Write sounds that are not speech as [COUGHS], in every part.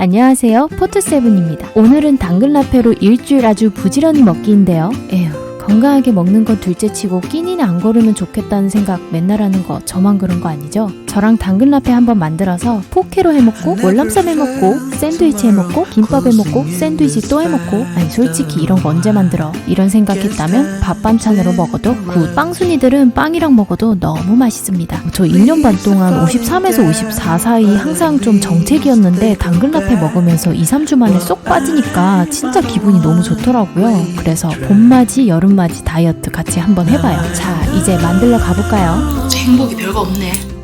안녕하세요. 포트세븐입니다. 오늘은 당근 라페로 일주일 아주 부지런히 먹기인데요. 에휴. 건강하게 먹는 건 둘째치고 끼니는 안 거르면 좋겠다는 생각 맨날 하는 거 저만 그런 거 아니죠? 저랑 당근 라페 한번 만들어서 포케로 해먹고 월남쌈 해먹고 샌드위치 해먹고 김밥 해먹고 샌드위치 또 해먹고 아니 솔직히 이런 거 언제 만들어? 이런 생각했다면 밥 반찬으로 먹어도 굿 빵순이들은 빵이랑 먹어도 너무 맛있습니다. 저 1년 반 동안 53에서 54 사이 항상 좀 정책이었는데 당근 라페 먹으면서 2, 3주 만에 쏙 빠지니까 진짜 기분이 너무 좋더라고요. 그래서 봄맞이 여름 맞이 다이어트 같이 한번 해봐요. 자 이제 만들러 가볼까요? 제 행복이 별거 없네.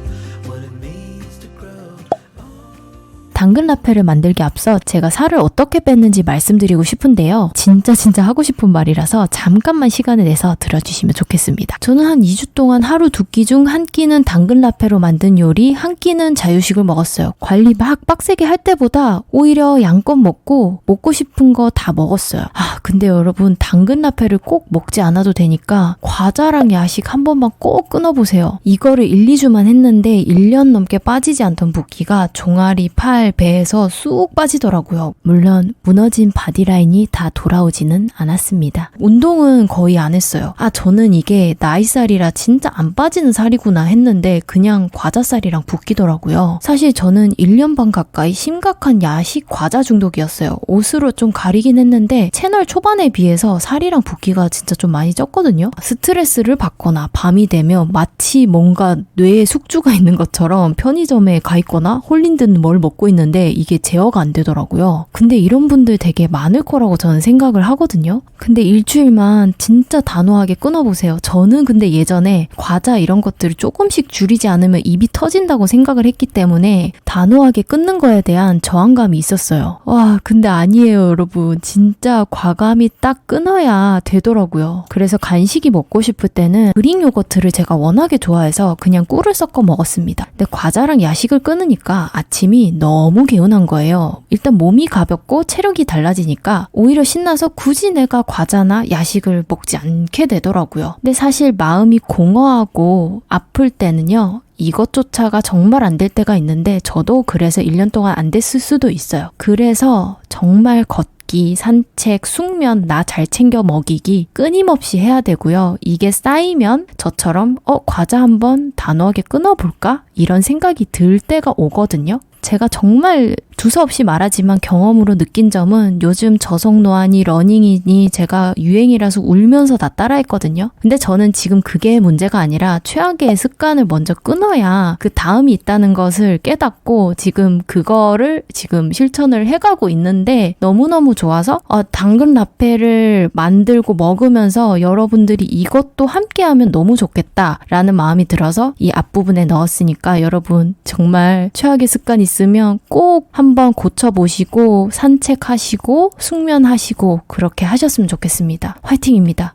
당근 라페를 만들기 앞서 제가 살을 어떻게 뺐는지 말씀드리고 싶은데요. 진짜 진짜 하고 싶은 말이라서 잠깐만 시간을 내서 들어주시면 좋겠습니다. 저는 한 2주 동안 하루 두 끼 중 한 끼는 당근 라페로 만든 요리, 한 끼는 자유식을 먹었어요. 관리 막 빡세게 할 때보다 오히려 양껏 먹고 먹고 싶은 거 다 먹었어요. 아, 근데 여러분 당근 라페를 꼭 먹지 않아도 되니까 과자랑 야식 한 번만 꼭 끊어보세요. 이거를 1, 2주만 했는데 1년 넘게 빠지지 않던 붓기가 종아리, 팔, 배에서 쑥 빠지더라고요. 물론 무너진 바디라인이 다 돌아오지는 않았습니다. 운동은 거의 안 했어요. 아, 저는 이게 나이살이라 진짜 안 빠지는 살이구나 했는데 그냥 과자살이랑 붓기더라고요. 사실 저는 1년 반 가까이 심각한 야식 과자 중독이었어요. 옷으로 좀 가리긴 했는데 채널 초반에 비해서 살이랑 붓기가 진짜 좀 많이 쪘거든요. 스트레스를 받거나 밤이 되면 마치 뭔가 뇌에 숙주가 있는 것처럼 편의점에 가 있거나 홀린 듯 뭘 먹고 있는 데 이게 제어가 안 되더라고요. 근데 이런 분들 되게 많을 거라고 저는 생각을 하거든요. 근데 일주일만 진짜 단호하게 끊어보세요. 저는 근데 예전에 과자 이런 것들을 조금씩 줄이지 않으면 입이 터진다고 생각을 했기 때문에 단호하게 끊는 거에 대한 저항감이 있었어요. 와, 근데 아니에요, 여러분. 진짜 과감히 딱 끊어야 되더라고요. 그래서 간식이 먹고 싶을 때는 그릭 요거트를 제가 워낙에 좋아해서 그냥 꿀을 섞어 먹었습니다. 근데 과자랑 야식을 끊으니까 아침이 너무 개운한 거예요. 일단 몸이 가볍고 체력이 달라지니까 오히려 신나서 굳이 내가 과자나 야식을 먹지 않게 되더라고요. 근데 사실 마음이 공허하고 아플 때는요. 이것조차가 정말 안 될 때가 있는데 저도 그래서 1년 동안 안 됐을 수도 있어요. 그래서 정말 걷기, 산책, 숙면, 나 잘 챙겨 먹이기 끊임없이 해야 되고요. 이게 쌓이면 저처럼 어, 과자 한번 단호하게 끊어볼까? 이런 생각이 들 때가 오거든요. 제가 정말 두서없이 말하지만 경험으로 느낀 점은 요즘 저속노안이 러닝이니 제가 유행이라서 울면서 다 따라했거든요. 근데 저는 지금 그게 문제가 아니라 최악의 습관을 먼저 끊어야 그 다음이 있다는 것을 깨닫고 지금 그거를 지금 실천을 해가고 있는데 너무너무 좋아서 어, 당근 라페를 만들고 먹으면서 여러분들이 이것도 함께 하면 너무 좋겠다라는 마음이 들어서 이 앞부분에 넣었으니까 여러분 정말 최악의 습관 있으면 꼭 한번 고쳐보시고 산책하시고 숙면하시고 그렇게 하셨으면 좋겠습니다. 화이팅입니다.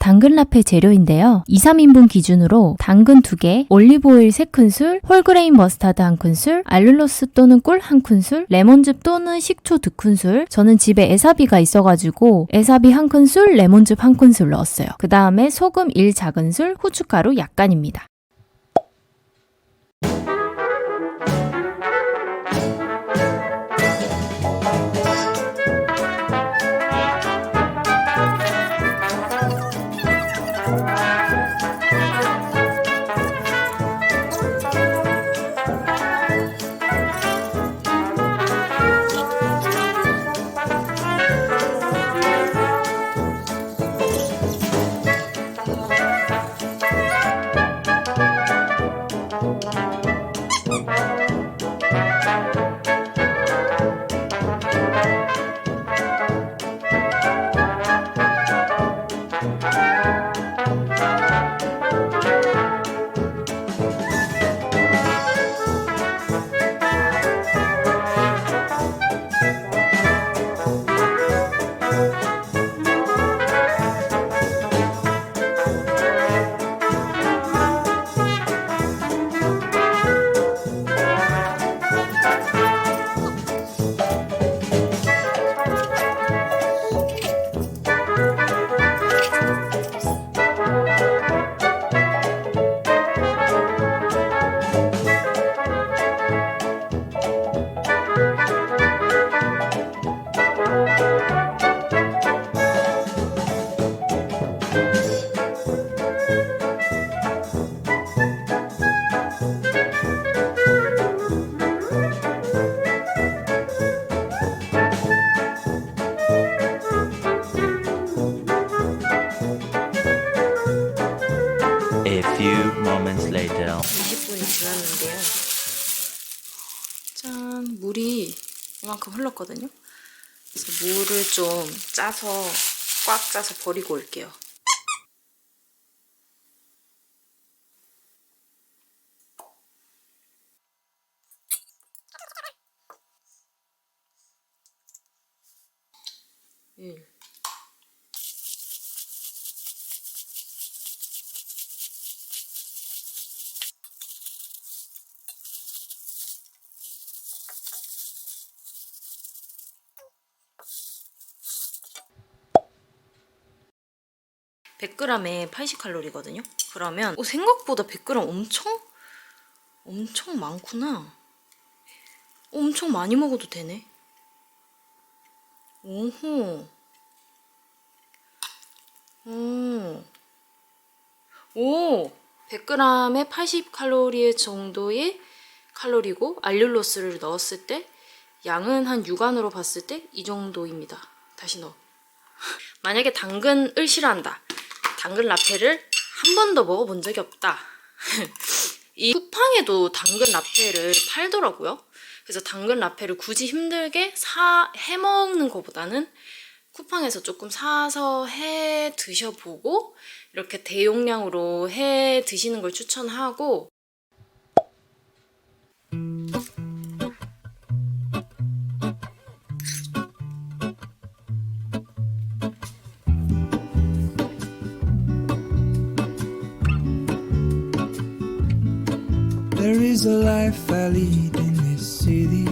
당근 라페 재료인데요. 2, 3인분 기준으로 당근 2개, 올리브오일 3큰술, 홀그레인 머스타드 1큰술, 알룰로스 또는 꿀 1큰술, 레몬즙 또는 식초 2큰술. 저는 집에 에사비가 있어가지고 에사비 1큰술, 레몬즙 1큰술 넣었어요. 그 다음에 소금 1 작은술, 후춧가루 약간입니다. 이만큼 흘렀거든요. 그래서 물을 좀 짜서 꽉 짜서 버리고 올게요. 100g에 80칼로리거든요. 그러면 어, 생각보다 100g 엄청 엄청 많구나. 엄청 많이 먹어도 되네. 오호. 오. 오. 100g에 80칼로리 정도의 칼로리고 알룰로스를 넣었을 때 양은 한 육안으로 봤을 때 이 정도입니다. 다시 넣어. [LAUGHS] 만약에 당근을 싫어한다. 당근 라페를 한 번도 먹어본 적이 없다. [LAUGHS] 이 쿠팡에도 당근 라페를 팔더라고요. 그래서 당근 라페를 굳이 힘들게 사, 해 먹는 것보다는 쿠팡에서 조금 사서 해 드셔보고 이렇게 대용량으로 해 드시는 걸 추천하고 There is a life I lead in this city.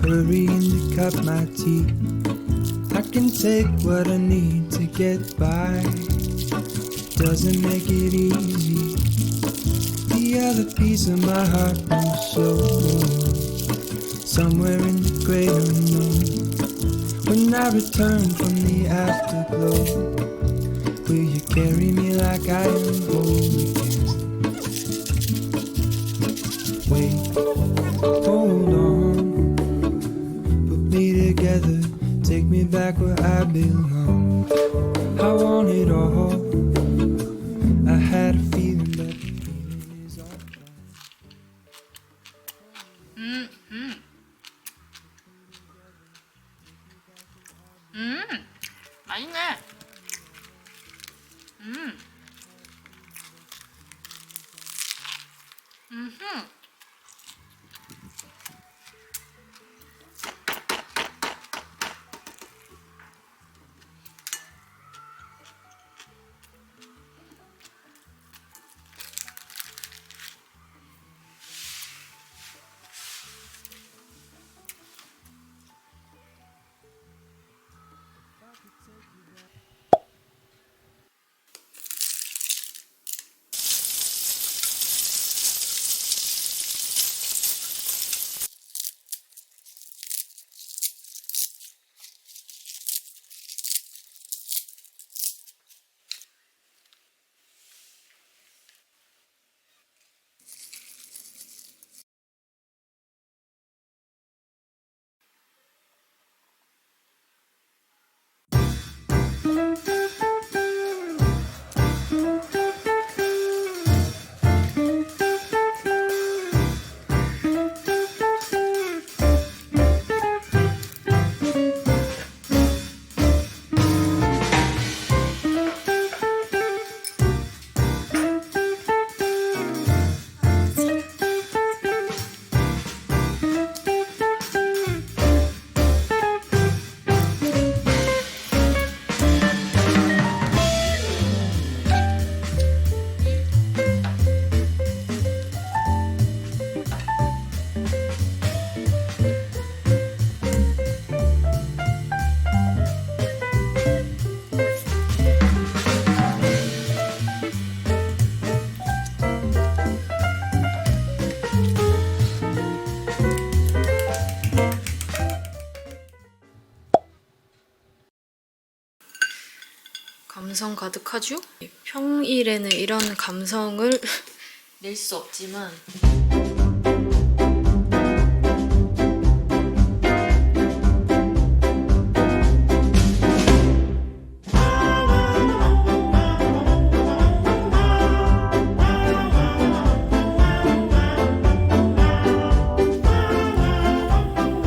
Hurrying to cut my teeth. I can take what I need to get by. Doesn't make it easy. The other piece of my heart moves slow. Somewhere in the great unknown. When I return from the afterglow, will you carry me like I am whole hold on. Put me together, take me back where I belong. I want it all. 감성 가득하죠? 평일에는 이런 감성을 [LAUGHS] 낼 수 없지만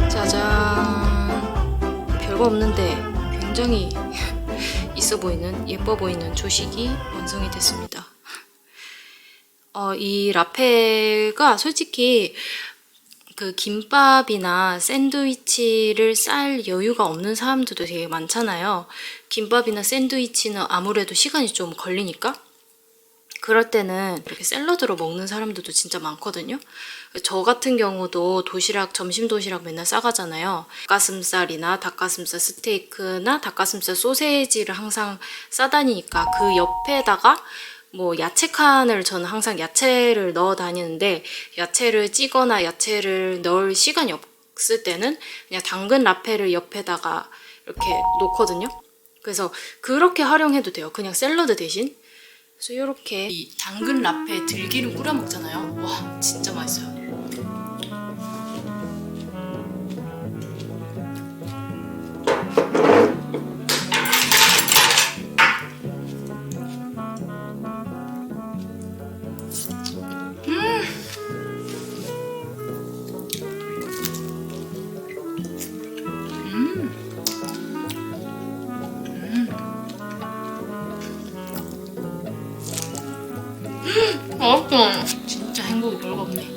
짜잔 별거 없는데 굉장히 있어 보이는 예뻐 보이는 조식이 완성이 됐습니다. 어, 이 라페가 솔직히 그 김밥이나 샌드위치를 쌀 여유가 없는 사람들도 되게 많잖아요. 김밥이나 샌드위치는 아무래도 시간이 좀 걸리니까. 그럴 때는 이렇게 샐러드로 먹는 사람들도 진짜 많거든요. 저 같은 경우도 도시락, 점심 도시락 맨날 싸가잖아요. 닭가슴살이나 닭가슴살 스테이크나 닭가슴살 소세지를 항상 싸다니니까 그 옆에다가 뭐 야채 칸을 저는 항상 야채를 넣어 다니는데 야채를 찌거나 야채를 넣을 시간이 없을 때는 그냥 당근 라페를 옆에다가 이렇게 놓거든요. 그래서 그렇게 활용해도 돼요. 그냥 샐러드 대신. 그래서 이렇게 이 당근 라페 들기름 뿌려 먹잖아요. 와 진짜 맛있어요. 맛있어. 진짜 행복이 별거 없네.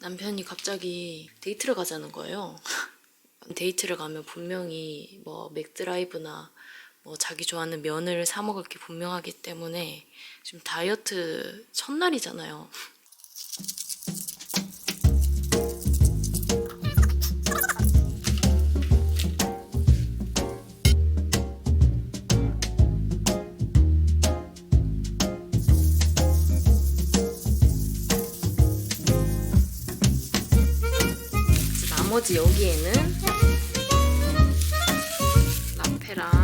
남편이 갑자기 데이트를 가자는 거예요. [LAUGHS] 데이트를 가면 분명히 뭐 맥드라이브나 뭐 자기 좋아하는 면을 사 먹을 게 분명하기 때문에 지금 다이어트 첫날이잖아요. 나머지 여기에는 라페랑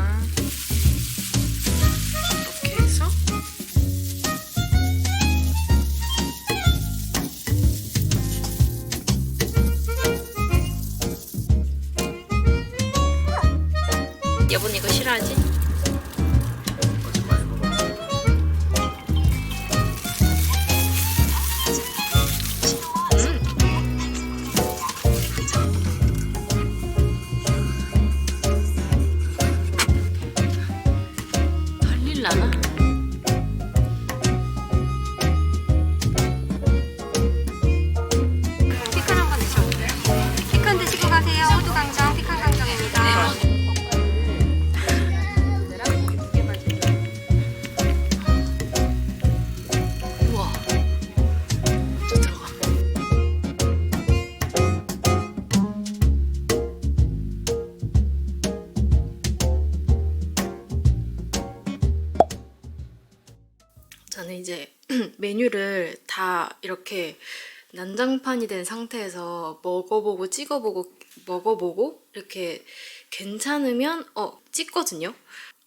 난장판이 된 상태에서 먹어보고 찍어보고 먹어보고 이렇게 괜찮으면 어 찍거든요.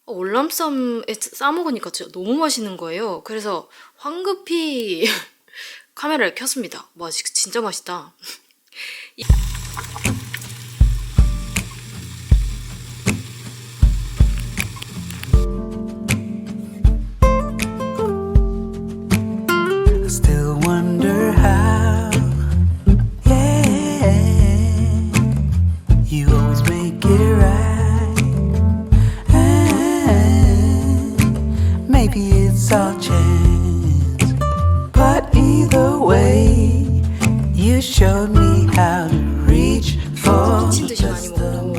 어, 월남쌈에 싸 먹으니까 진짜 너무 맛있는 거예요. 그래서 황급히 [LAUGHS] 카메라를 켰습니다. 와 지- 진짜 맛있다. 미친 듯이 많이 먹고.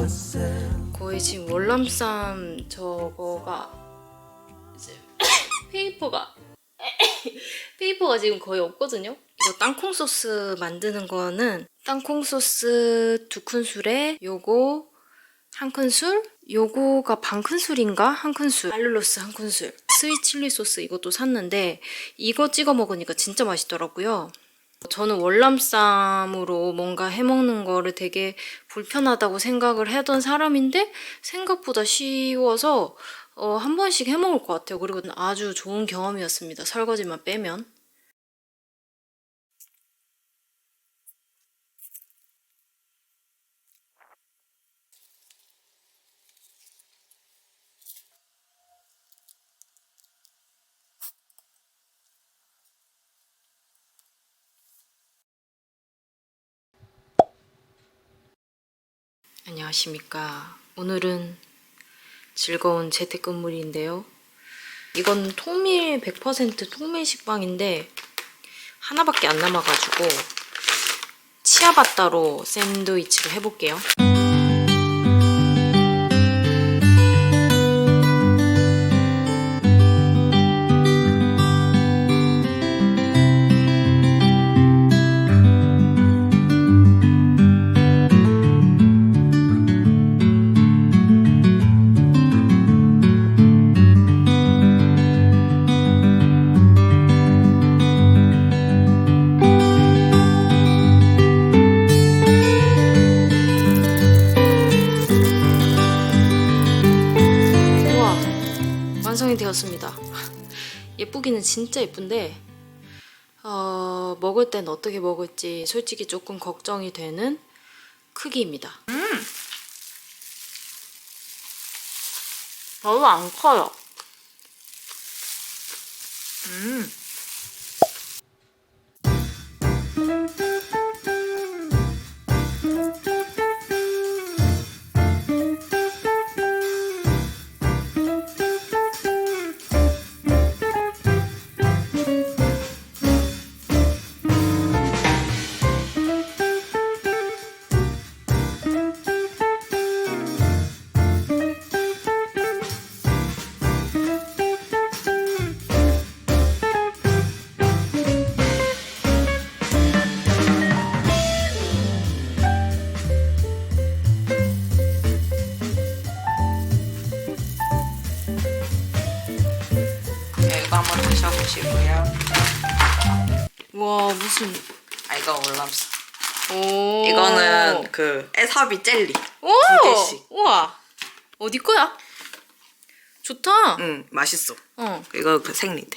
거의 지금 월남쌈 저거가 이제 [COUGHS] 페이퍼가 [COUGHS] 페이퍼가 지금 거의 없거든요. 이거 땅콩 소스 만드는 거는 땅콩 소스 두 큰술에 요거 한 큰술, 요거가 반 큰술인가 한 큰술, 알룰로스 한 큰술, 스윗 칠리 소스 이것도 샀는데 이거 찍어 먹으니까 진짜 맛있더라고요. 저는 월남쌈으로 뭔가 해먹는 거를 되게 불편하다고 생각을 하던 사람인데 생각보다 쉬워서 어, 한 번씩 해먹을 것 같아요. 그리고 아주 좋은 경험이었습니다. 설거지만 빼면. 안녕하십니까. 오늘은 즐거운 재택근무일인데요. 이건 통밀 100% 통밀 식빵인데 하나밖에 안 남아가지고 치아바따로 샌드위치를 해볼게요. 예쁘기는 진짜 예쁜데 어, 먹을 땐 어떻게 먹을지 솔직히 조금 걱정이 되는 크기입니다. 별로 안 커요. 네, 그 에사비 젤리 오! 두 개씩. 우와 어디 거야? 좋다 응 맛있어. 어. 이거 그 생리대.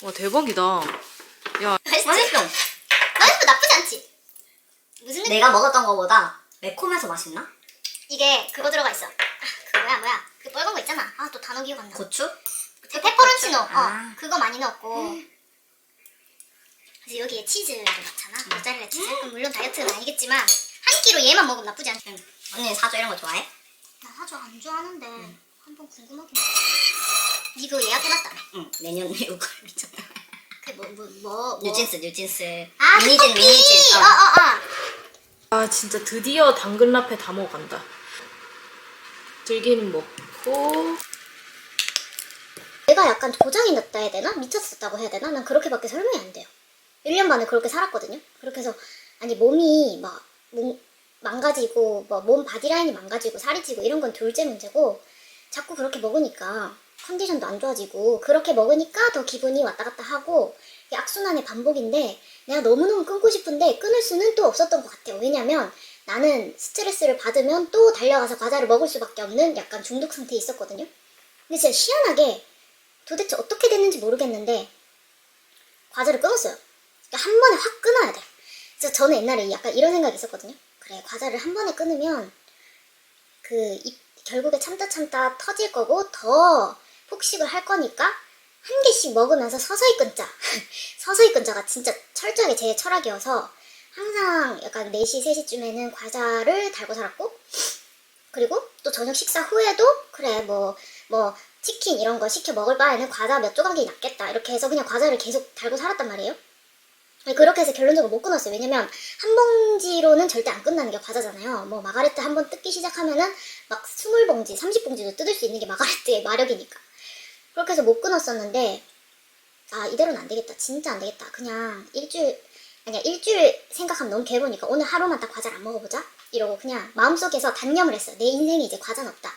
와 대박이다 야 맛있지? 맛있어 나쁘지 않지? 무슨 느낌? 내가 먹었던 거보다 매콤해서 맛있나? 이게 그거 들어가 있어 아, 그 뭐야 뭐야 그 빨간 거 있잖아 아 또 단어 기억 안 나. 고추? 그 페퍼론치 넣어 어, 그거 많이 넣었고 그래서 여기에 치즈를 넣잖아 모짜렐라 치즈 물론 다이어트는 아니겠지만 한 끼로 얘만 먹으면 나쁘지 않지 언니 사조 이런 거 좋아해? 나 사조 안 좋아하는데 한번 궁금하긴 해 이거 예약해놨다며 응, 내년 6월 있잖아. 그뭐 뭐 뭐, 뭐. 뉴진스, 뉴진스. 아, 미니진, 그 커피! 미니진. 어, 어. 어, 어. 아 진짜 드디어 당근 라페 다 먹어간다 들기름 먹고 내가 약간 도장이 났다 해야 되나? 미쳤었다고 해야 되나? 난 그렇게밖에 설명이 안 돼요. 1년 반을 그렇게 살았거든요. 그렇게 해서 아니 몸이 막 몸- 망가지고 뭐 몸 바디라인이 망가지고 살이 찌고 이런 건 둘째 문제고 자꾸 그렇게 먹으니까 컨디션도 안 좋아지고 그렇게 먹으니까 더 기분이 왔다 갔다 하고 악순환의 반복인데 내가 너무너무 끊고 싶은데 끊을 수는 또 없었던 것 같아요. 왜냐면 나는 스트레스를 받으면 또 달려가서 과자를 먹을 수밖에 없는 약간 중독 상태에 있었거든요. 근데 진짜 희한하게 도대체 어떻게 됐는지 모르겠는데 과자를 끊었어요. 그러니까 한 번에 확 끊어야 돼. 그래서 저는 옛날에 약간 이런 생각이 있었거든요. 그래 과자를 한 번에 끊으면 그 입- 결국에 참다 참다 터질 거고 더 폭식을 할 거니까 한 개씩 먹으면서 서서히 끊자. [LAUGHS] 서서히 끊자가 진짜 철저하게 제 철학이어서 항상 약간 4시, 3시쯤에는 과자를 달고 살았고 그리고 또 저녁 식사 후에도 그래 뭐뭐 치킨 이런 거 시켜 먹을 바에는 과자 몇 조각이 낫겠다 이렇게 해서 그냥 과자를 계속 달고 살았단 말이에요. 그렇게 해서 결론적으로 못 끊었어요. 왜냐면 한 봉지로는 절대 안 끝나는 게 과자잖아요. 뭐 마가레트 한 번 뜯기 시작하면은 막 20봉지, 30봉지도 뜯을 수 있는 게 마가레트의 마력이니까. 그렇게 해서 못 끊었었는데 아 이대로는 안 되겠다. 진짜 안 되겠다. 그냥 일주일 아니야 일주일 생각하면 너무 괴로우니까 오늘 하루만 딱 과자를 안 먹어보자 이러고 그냥 마음속에서 단념을 했어요. 내 인생에 이제 과자는 없다.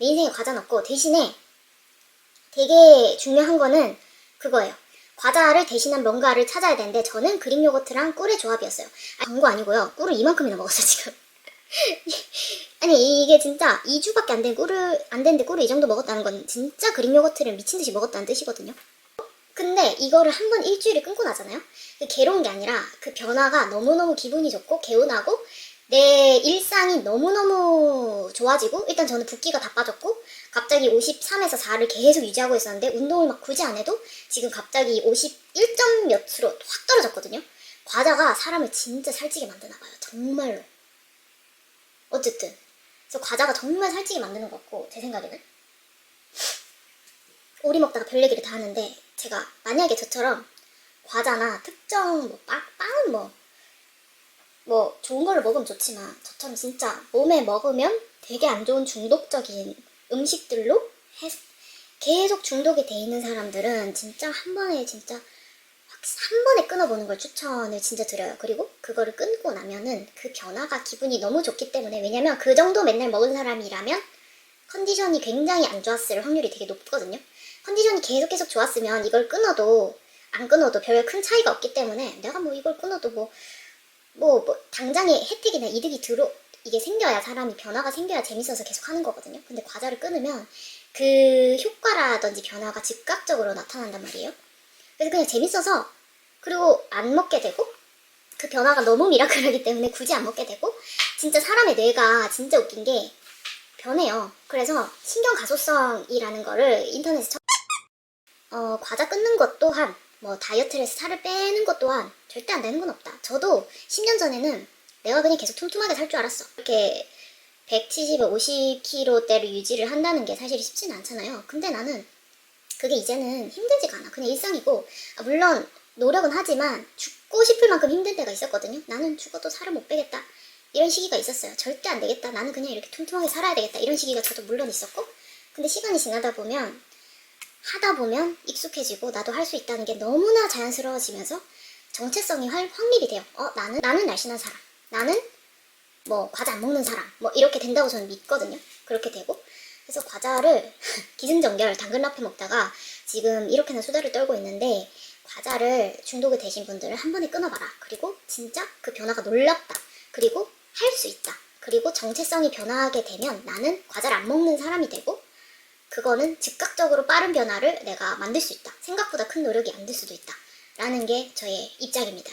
내 인생에 과자는 없고 대신에 되게 중요한 거는 그거예요. 과자를 대신한 뭔가를 찾아야 되는데 저는 그릭 요거트랑 꿀의 조합이었어요. 아, 광고 아니고요. 꿀을 이만큼이나 먹었어요 지금. [LAUGHS] 아니 이게 진짜 2주밖에 안 된 꿀을 안 됐는데 꿀을 이 정도 먹었다는 건 진짜 그릭 요거트를 미친 듯이 먹었다는 뜻이거든요. 근데 이거를 한 번 일주일을 끊고 나잖아요. 그 괴로운 게 아니라 그 변화가 너무너무 기분이 좋고 개운하고 내 일상이 너무너무 좋아지고 일단 저는 붓기가 다 빠졌고 갑자기 53에서 4를 계속 유지하고 있었는데 운동을 막 굳이 안 해도 지금 갑자기 51점 몇으로 확 떨어졌거든요. 과자가 사람을 진짜 살찌게 만드나 봐요. 정말로. 어쨌든 그래서 과자가 정말 살찌게 만드는 것 같고 제 생각에는 오리 먹다가 별 얘기를 다 하는데 제가 만약에 저처럼 과자나 특정 뭐 빵, 빵은 뭐, 뭐 좋은 걸 먹으면 좋지만 저처럼 진짜 몸에 먹으면 되게 안 좋은 중독적인 음식들로 해- 계속 중독이 돼 있는 사람들은 진짜 한 번에 진짜 확- 한 번에 끊어보는 걸 추천을 진짜 드려요. 그리고 그거를 끊고 나면은 그 변화가 기분이 너무 좋기 때문에 왜냐면 그 정도 맨날 먹은 사람이라면 컨디션이 굉장히 안 좋았을 확률이 되게 높거든요. 컨디션이 계속 계속 좋았으면 이걸 끊어도 안 끊어도 별 큰 차이가 없기 때문에 내가 뭐 이걸 끊어도 뭐, 뭐, 뭐 당장의 혜택이나 이득이 들어 이게 생겨야 사람이 변화가 생겨야 재밌어서 계속 하는 거거든요. 근데 과자를 끊으면 그 효과라든지 변화가 즉각적으로 나타난단 말이에요. 그래서 그냥 재밌어서 그리고 안 먹게 되고 그 변화가 너무 미라클하기 때문에 굳이 안 먹게 되고 진짜 사람의 뇌가 진짜 웃긴 게 변해요. 그래서 신경 가소성이라는 거를 인터넷에 쳐 어, 과자 끊는 것 또한 뭐 다이어트를 해서 살을 빼는 것 또한 절대 안 되는 건 없다. 저도 10년 전에는 내가 그냥 계속 tumtum하게 살 줄 알았어. 이렇게 170, 50kg대를 유지를 한다는 게 사실 쉽지는 않잖아요. 근데 나는 그게 이제는 힘들지가 않아. 그냥 일상이고 아, 물론 노력은 하지만 죽고 싶을 만큼 힘든 때가 있었거든요. 나는 죽어도 살을 못 빼겠다. 이런 시기가 있었어요. 절대 안 되겠다. 나는 그냥 이렇게 퉁퉁하게 살아야 되겠다. 이런 시기가 저도 물론 있었고 근데 시간이 지나다 보면 하다 보면 익숙해지고 나도 할 수 있다는 게 너무나 자연스러워지면서 정체성이 확, 확립이 돼요. 어, 나는, 나는 날씬한 사람. 나는 뭐 과자 안 먹는 사람. 뭐 이렇게 된다고 저는 믿거든요. 그렇게 되고. 그래서 과자를 [LAUGHS] 기승전결 당근 라페 먹다가 지금 이렇게나 수다를 떨고 있는데 과자를 중독이 되신 분들은 한 번에 끊어봐라. 그리고 진짜 그 변화가 놀랍다. 그리고 할 수 있다. 그리고 정체성이 변화하게 되면 나는 과자를 안 먹는 사람이 되고 그거는 즉각적으로 빠른 변화를 내가 만들 수 있다. 생각보다 큰 노력이 안 들 수도 있다. 라는 게 저의 입장입니다.